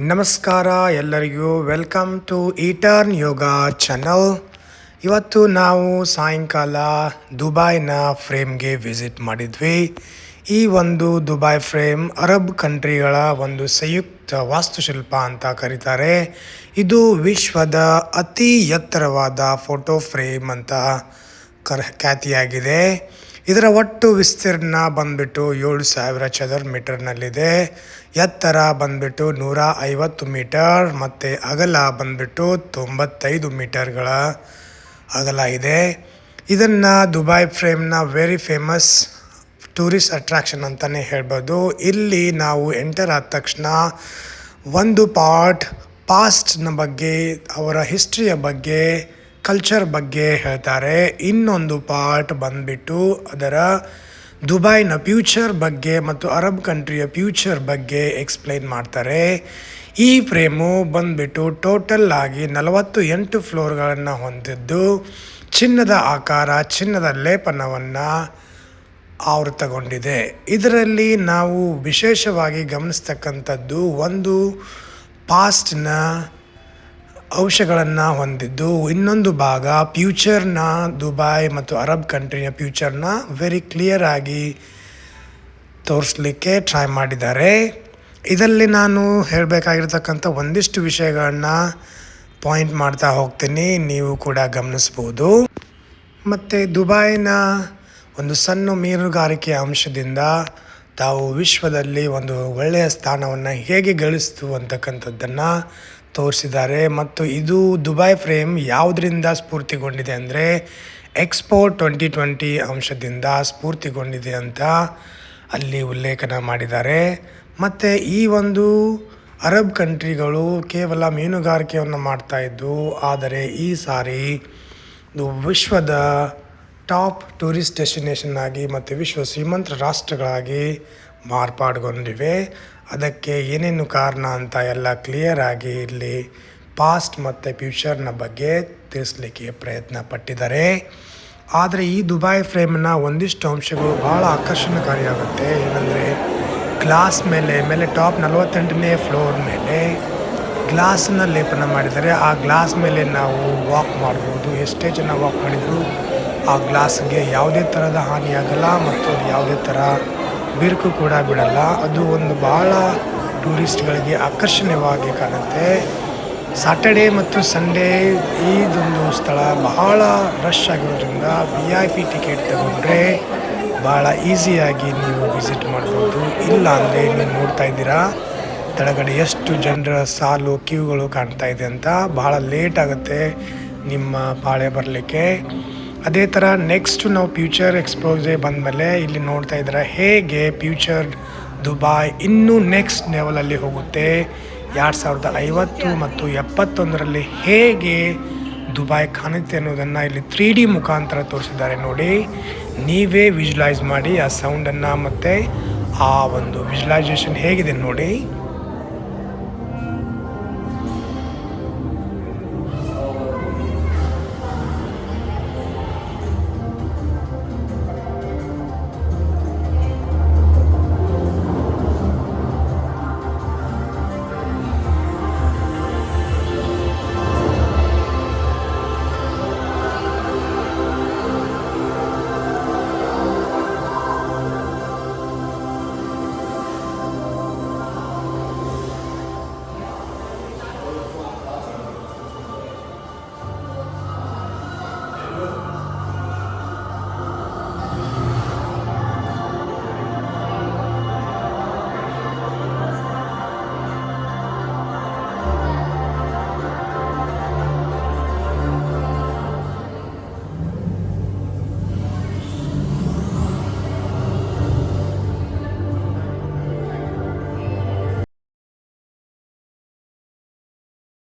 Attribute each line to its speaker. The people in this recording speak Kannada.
Speaker 1: ನಮಸ್ಕಾರ ಎಲ್ಲರಿಗೂ. ವೆಲ್ಕಮ್ ಟು ಈಟರ್ನ್ ಯೋಗ ಚಾನಲ್ ಇವತ್ತು ನಾವು ಸಾಯಂಕಾಲ ದುಬೈನ ಫ್ರೇಮ್ಗೆ ವಿಸಿಟ್ ಮಾಡಿದ್ವಿ. ಈ ಒಂದು ದುಬೈ ಫ್ರೇಮ್ ಅರಬ್ ಕಂಟ್ರಿಗಳ ಒಂದು ಸಂಯುಕ್ತ ವಾಸ್ತುಶಿಲ್ಪ ಅಂತ ಕರೀತಾರೆ. ಇದು ವಿಶ್ವದ ಅತಿ ಎತ್ತರವಾದ ಫೋಟೋ ಫ್ರೇಮ್ ಅಂತ ಕರ್, ಖ್ಯಾತಿಯಾಗಿದೆ. ಇದರ ಒಟ್ಟು ವಿಸ್ತೀರ್ಣ ಬಂದ್ಬಿಟ್ಟು ಏಳು ಸಾವಿರ ಚದರ್ ಮೀಟರ್ನಲ್ಲಿದೆ. ಎತ್ತರ ಬಂದ್ಬಿಟ್ಟು ನೂರ ಐವತ್ತು ಮೀಟರ್, ಮತ್ತು ಅಗಲ ಬಂದ್ಬಿಟ್ಟು ತೊಂಬತ್ತೈದು ಮೀಟರ್ಗಳ ಅಗಲ ಇದೆ. ಇದನ್ನು ದುಬೈ ಫ್ರೇಮ್ನ ವೆರಿ ಫೇಮಸ್ ಟೂರಿಸ್ಟ್ ಅಟ್ರಾಕ್ಷನ್ ಅಂತಲೇ ಹೇಳ್ಬೋದು. ಇಲ್ಲಿ ನಾವು ಎಂಟರ್ ಆದ ತಕ್ಷಣ ಒಂದು ಪಾರ್ಟ್ ಪಾಸ್ಟ್ನ ಬಗ್ಗೆ, ಅವರ ಹಿಸ್ಟ್ರಿಯ ಬಗ್ಗೆ ಕಲ್ಚರ್ ಬಗ್ಗೆ ಹೇಳ್ತಾರೆ. ಇನ್ನೊಂದು ಪಾರ್ಟ್ ಬಂದ್ಬಿಟ್ಟು ಅದರ ದುಬೈನ ಫ್ಯೂಚರ್ ಬಗ್ಗೆ ಮತ್ತು ಅರಬ್ ಕಂಟ್ರಿಯ ಫ್ಯೂಚರ್ ಬಗ್ಗೆ ಎಕ್ಸ್ಪ್ಲೈನ್ ಮಾಡ್ತಾರೆ. ಈ ಫ್ರೇಮು ಬಂದ್ಬಿಟ್ಟು ಟೋಟಲ್ ಆಗಿ ನಲವತ್ತು ಎಂಟು ಫ್ಲೋರ್ಗಳನ್ನು ಹೊಂದಿದ್ದು, ಚಿನ್ನದ ಆಕಾರ, ಚಿನ್ನದ ಲೇಪನವನ್ನು ಆವೃತಗೊಂಡಿದೆ ಇದರಲ್ಲಿ ನಾವು ವಿಶೇಷವಾಗಿ ಗಮನಿಸ್ತಕ್ಕಂಥದ್ದು ಒಂದು ಪಾಸ್ಟ್ನ ಅಂಶಗಳನ್ನು ಹೊಂದಿದ್ದು. ಇನ್ನೊಂದು ಭಾಗ ಫ್ಯೂಚರ್ನ ದುಬೈ ಮತ್ತು ಅರಬ್ ಕಂಟ್ರಿಯ ಫ್ಯೂಚರ್ನ ವೆರಿ ಕ್ಲಿಯರ್ ಆಗಿ ತೋರಿಸ್ಲಿಕ್ಕೆ ಟ್ರೈ ಮಾಡಿದ್ದಾರೆ. ಇದರಲ್ಲಿ ನಾನು ಹೇಳಬೇಕಾಗಿರ್ತಕ್ಕಂಥ ಒಂದಿಷ್ಟು ವಿಷಯಗಳನ್ನ ಪಾಯಿಂಟ್ ಮಾಡ್ತಾ ಹೋಗ್ತೀನಿ. ನೀವು ಕೂಡ ಗಮನಿಸ್ಬೋದು. ಮತ್ತು ದುಬೈನ ಒಂದು ಸಣ್ಣ ಮೀನುಗಾರಿಕೆ ಅಂಶದಿಂದ ತಾವು ವಿಶ್ವದಲ್ಲಿ ಒಂದು ಒಳ್ಳೆಯ ಸ್ಥಾನವನ್ನು ಹೇಗೆ ಗಳಿಸ್ತು ಅಂತಕ್ಕಂಥದ್ದನ್ನು ತೋರಿಸಿದ್ದಾರೆ ಮತ್ತು ಇದು ದುಬೈ ಫ್ರೇಮ್ ಯಾವುದರಿಂದ ಸ್ಫೂರ್ತಿಗೊಂಡಿದೆ ಅಂದರೆ ಎಕ್ಸ್ಪೋ ಟ್ವೆಂಟಿ ಟ್ವೆಂಟಿ ಅಂಶದಿಂದ ಸ್ಫೂರ್ತಿಗೊಂಡಿದೆ ಅಂತ ಅಲ್ಲಿ ಉಲ್ಲೇಖನ ಮಾಡಿದ್ದಾರೆ. ಮತ್ತು ಈ ಒಂದು ಅರಬ್ ಕಂಟ್ರಿಗಳು ಕೇವಲ ಮೀನುಗಾರಿಕೆಯನ್ನು ಮಾಡ್ತಾ ಇದ್ದು, ಆದರೆ ಈ ಸಾರಿ ವಿಶ್ವದ ಟಾಪ್ ಟೂರಿಸ್ಟ್ ಡೆಸ್ಟಿನೇಷನ್ ಆಗಿ ಮತ್ತು ವಿಶ್ವ ಶ್ರೀಮಂತ ರಾಷ್ಟ್ರಗಳಾಗಿ ಮಾರ್ಪಾಡುಗೊಂಡಿವೆ. ಅದಕ್ಕೆ ಏನೇನು ಕಾರಣ ಅಂತ ಎಲ್ಲ ಕ್ಲಿಯರ್ ಆಗಿ ಇಲ್ಲಿ ಪಾಸ್ಟ್ ಮತ್ತು ಫ್ಯೂಚರ್ನ ಬಗ್ಗೆ ತಿಳಿಸ್ಲಿಕ್ಕೆ ಪ್ರಯತ್ನ ಪಟ್ಟಿದ್ದಾರೆ. ಆದರೆ ಈ ದುಬೈ ಫ್ರೇಮ್ನ ಒಂದಿಷ್ಟು ಅಂಶಗಳು ಭಾಳ ಆಕರ್ಷಣಕಾರಿಯಾಗುತ್ತೆ. ಏನಂದರೆ ಗ್ಲಾಸ್ ಮೇಲೆ ಮೇಲೆ ಟಾಪ್ ನಲವತ್ತೆಂಟನೇ ಫ್ಲೋರ್ ಮೇಲೆ ಗ್ಲಾಸನ್ನ ಲೇಪನ ಮಾಡಿದರೆ ಆ ಗ್ಲಾಸ್ ಮೇಲೆ ನಾವು ವಾಕ್ ಮಾಡ್ಬೋದು. ಎಷ್ಟೇ ಜನ ವಾಕ್ ಮಾಡಿದರೂ ಆ ಗ್ಲಾಸ್ಗೆ ಯಾವುದೇ ಥರದ ಹಾನಿಯಾಗಲ್ಲ ಮತ್ತು ಯಾವುದೇ ಥರ ಬಿರುಕು ಕೂಡ ಬಿಡಲ್ಲ. ಅದು ಒಂದು ಭಾಳ ಟೂರಿಸ್ಟ್ಗಳಿಗೆ ಆಕರ್ಷಣೀಯವಾಗಿ ಕಾಣುತ್ತೆ. ಸಾಟರ್ಡೇ ಮತ್ತು ಸಂಡೇ ಇದೊಂದು ಸ್ಥಳ ಬಹಳ ರಶ್ ಆಗಿರೋದ್ರಿಂದ ವಿ ಐ ಪಿ ಟಿಕೆಟ್ ತಗೊಂಡ್ರೆ ಭಾಳ ಈಸಿಯಾಗಿ ನೀವು ವಿಸಿಟ್ ಮಾಡ್ಬೋದು. ಇಲ್ಲ ಅಂದರೆ ನೀವು ನೋಡ್ತಾ ಇದ್ದೀರಾ ಕೆಳಗಡೆ ಎಷ್ಟು ಜನರ ಸಾಲು, ಕ್ಯೂಗಳು ಕಾಣ್ತಾ ಇದೆ ಅಂತ ಭಾಳ ಲೇಟ್ ಆಗುತ್ತೆ ನಿಮ್ಮ ಪಾಳೆ ಬರಲಿಕ್ಕೆ. ಅದೇ ಥರ ನೆಕ್ಸ್ಟ್ ನಾವು ಫ್ಯೂಚರ್ ಎಕ್ಸ್ಪೋಸೆ ಬಂದಮೇಲೆ ಇಲ್ಲಿ ನೋಡ್ತಾ ಇದ್ದರೆ ಹೇಗೆ ಫ್ಯೂಚರ್ ದುಬಾಯ್ ಇನ್ನೂ ನೆಕ್ಸ್ಟ್ ಲೆವೆಲಲ್ಲಿ ಹೋಗುತ್ತೆ. ಎರಡು ಸಾವಿರದ ಐವತ್ತು ಮತ್ತು ಎಪ್ಪತ್ತೊಂದರಲ್ಲಿ ಹೇಗೆ ದುಬಾಯ್ ಕಾಣುತ್ತೆ ಅನ್ನೋದನ್ನು ಇಲ್ಲಿ ತ್ರೀ ಡಿ ಮುಖಾಂತರ ತೋರಿಸಿದ್ದಾರೆ ನೋಡಿ. ನೀವೇ ವಿಜುಲೈಸ್ ಮಾಡಿ ಆ ಸೌಂಡನ್ನು ಮತ್ತು ಆ ಒಂದು ವಿಜುಲೈಸೇಷನ್ ಹೇಗಿದೆ ನೋಡಿ.